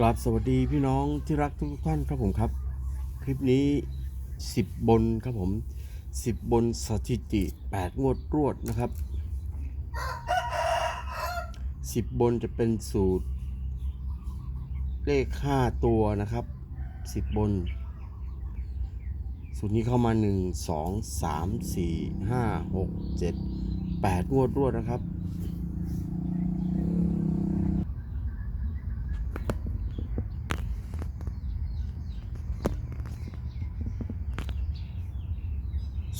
กราบสวัสดีพี่น้องที่รักทุกท่านครับผมครับ คลิปนี้ 10 บนครับผม 10 บนสถิติ 8 งวดรวดนะครับ 10 บนจะเป็นสูตร เลข 5 ตัวนะครับ 10 บน สูตรนี้เข้ามา 1 2 3 4 5 6 7 8 งวดรวดนะครับ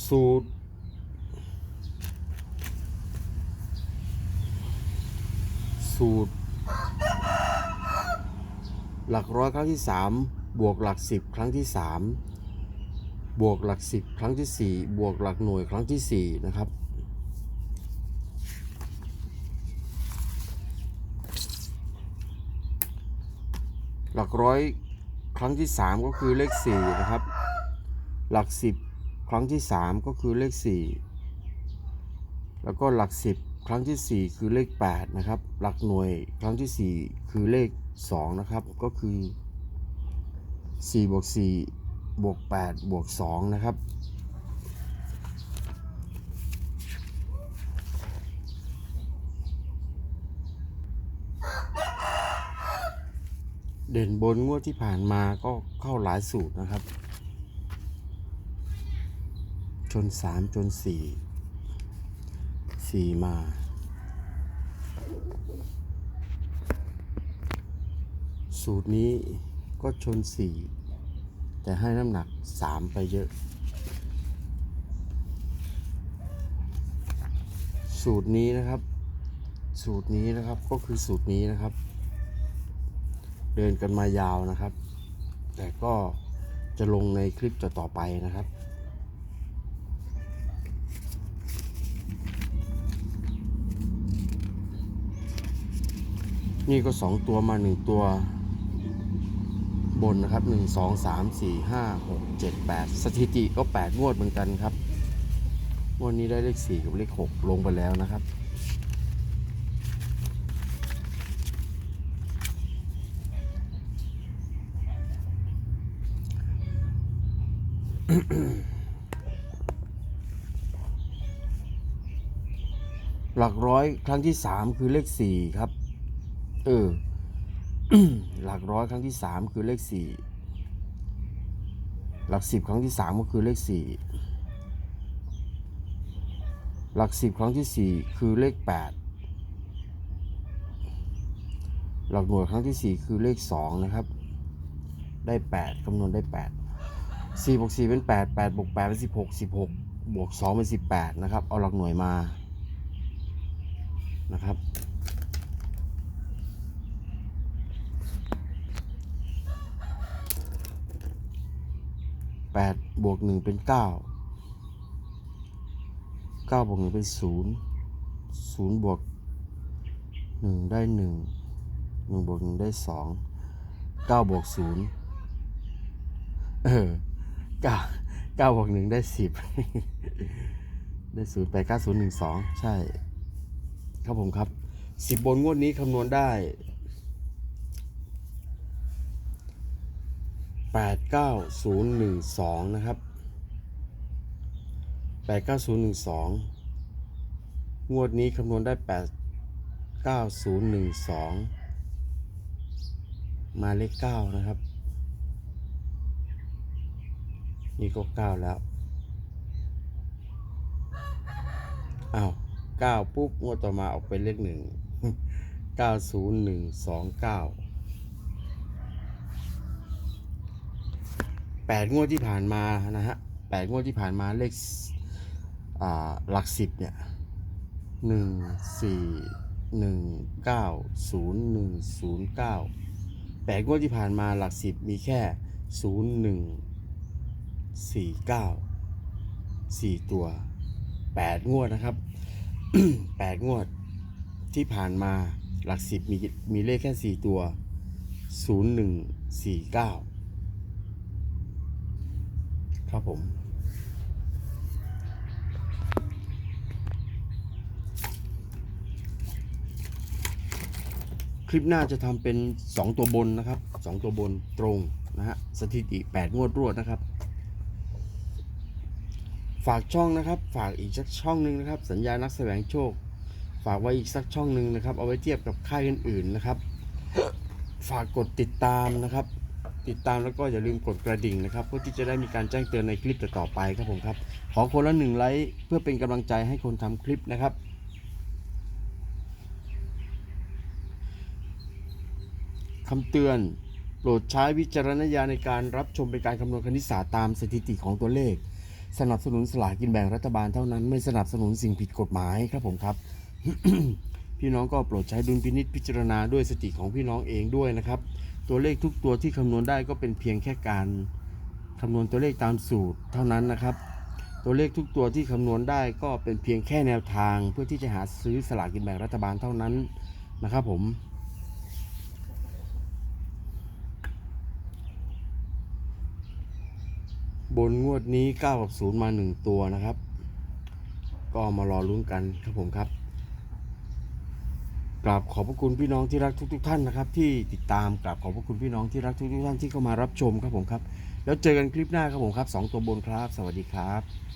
สูตร สูตร หลักร้อยครั้งที่สามบวกหลักสิบครั้งที่สามบวกหลักสิบครั้งที่สี่บวกหลักหน่วยครั้งที่สี่นะครับหลักร้อยครั้งที่สามก็คือเลขสี่นะครับ หลักสิบ ครั้งที่สามก็คือเลขสี่แล้วก็หลักสิบครั้งที่สี่คือเลขแปดนะครับ หลักหน่วยครั้งที่สี่คือเลขสองนะครับ ก็คือสี่บวกสี่บวกแปดบวกสองนะครับเด่นบนงวดที่ผ่านมาก็เข้าหลายสูตรนะครับ จนสามจนสี่สี่มาสูตรนี้ก็ชนสี่แต่ให้น้ำหนักสามไปเยอะ สูตรนี้นะครับ สูตรนี้นะครับก็คือสูตรนี้นะครับ เดินกันมายาวนะครับ แต่ก็จะลงในคลิปต่อๆไปนะครับ นี่ก็สองตัวมาหนึ่งตัว บนนะครับหนึ่งสองสามสี่ห้าหกเจ็ดแปดสถิติก็แปดงวดเหมือนกันครับงวดนี้ได้เลขสี่กับเลขหกลงไปแล้วนะครับหลักร้อยครั้งที่สามคือเลขสี่ครับ เออ หลักร้อยครั้งที่สามคือเลขสี่หลักสิบครั้งที่สามก็คือเลขสี่หลักสิบครั้งที่สี่คือเลขแปดหลักหน่วยครั้งที่สี่คือเลขสองนะครับ ได้แปดคำนวณได้แปดสี่บวกสี่เป็นแปดแปดบวกแปดเป็นสิบหกสิบหกบวกสองเป็นสิบแปดนะครับ เอาหลักหน่วยมานะครับ แปด บวกหนึ่งเป็นเก้าเก้าบวกหนึ่งเป็นศูนย์ศูนย์บวกหนึ่งได้หนึ่งหนึ่งบวกหนึ่งได้สองเก้าบวกศูนย์เออเก้าเก้าบวกหนึ่งได้สิบได้ศูนย์แปดเก้าศูนย์หนึ่งสองใช่ ครับผมครับสิบบนงวดนี้คำนวณได้ 89012 นะครับ 89012 งวดนี้คำนวณได้ 89012 มาเลข 9 นะครับ นี่ก็ 9 แล้วอา้าว 9 ปุ๊บ งวดต่อมาออกเป็นเลข 1 90129 แปดงวดที่ผ่านมานะฮะแปดงวดที่ผ่านมาเลขอ่าหลักสิบเนี่ยหนึ่งสี่หนึ่งเก้าศูนย์หนึ่งศูนย์เก้าแปดงวดที่ผ่านมาหลักสิบมีแค่ศูนย์หนึ่งสี่เก้าสี่ตัวแปดงวดนะครับแปดงวดที่ผ่านมาหลักสิบมีมีเลขแค่สี่ตัวศูนย์หนึ่งสี่เก้า ครับผม คลิปหน้าจะทำเป็น 2 ตัวบนนะครับ 2 ตัวบนตรงนะฮะสถิติ 8 งวดรวดนะครับฝากช่องนะครับ ฝากอีกสักช่องหนึ่งนะครับ สัญญานักแสวงโชค ฝากไว้อีกสักช่องหนึ่งนะครับ เอาไว้เทียบกับค่ายอื่นๆนะครับ ฝากกดติดตามนะครับ ติดตามแล้วก็อย่าลืมกดกระดิ่งนะครับ เพื่อที่จะได้มีการแจ้งเตือนในคลิปต่อๆไปครับผมครับ ขอคนละหนึ่งไลค์เพื่อเป็นกำลังใจให้คนทำคลิปนะครับคำเตือน โปรดใช้วิจารณญาณในการรับชมเป็นการคำนวณคณิตศาสตร์ตามสถิติของตัวเลข สนับสนุนสลากกินแบ่งรัฐบาลเท่านั้นไม่สนับสนุนสิ่งผิดกฎหมายครับผมครับ พี่น้องก็โปรดใช้ดุลพินิษพิจารณาด้วยสติของพี่น้องเองด้วยนะครับ ตัวเลขทุกตัวที่คำนวณได้ก็เป็นเพียงแค่การคำนวณตัวเลขตามสูตรเท่านั้นนะครับ ตัวเลขทุกตัวที่คำนวณได้ก็เป็นเพียงแค่แนวทาง เพื่อที่จะหาซื้อสลากกินแบ่งรัฐบาลเท่านั้นนะครับผมบนงวดนี้ 9 กับ 0 มา 1 ตัวนะครับ ก็มารอลุ้นกันครับผมครับ ราบขอบพระคุณพี่น้องที่รักทุกๆท่านนะครับ ที่ติดตามกราบขอบพระคุณพี่น้องที่รักทุกๆท่านที่เข้ามารับชมครับผมครับ แล้วเจอกันคลิปหน้าครับผมครับสองตัวบนครับ สวัสดีครับ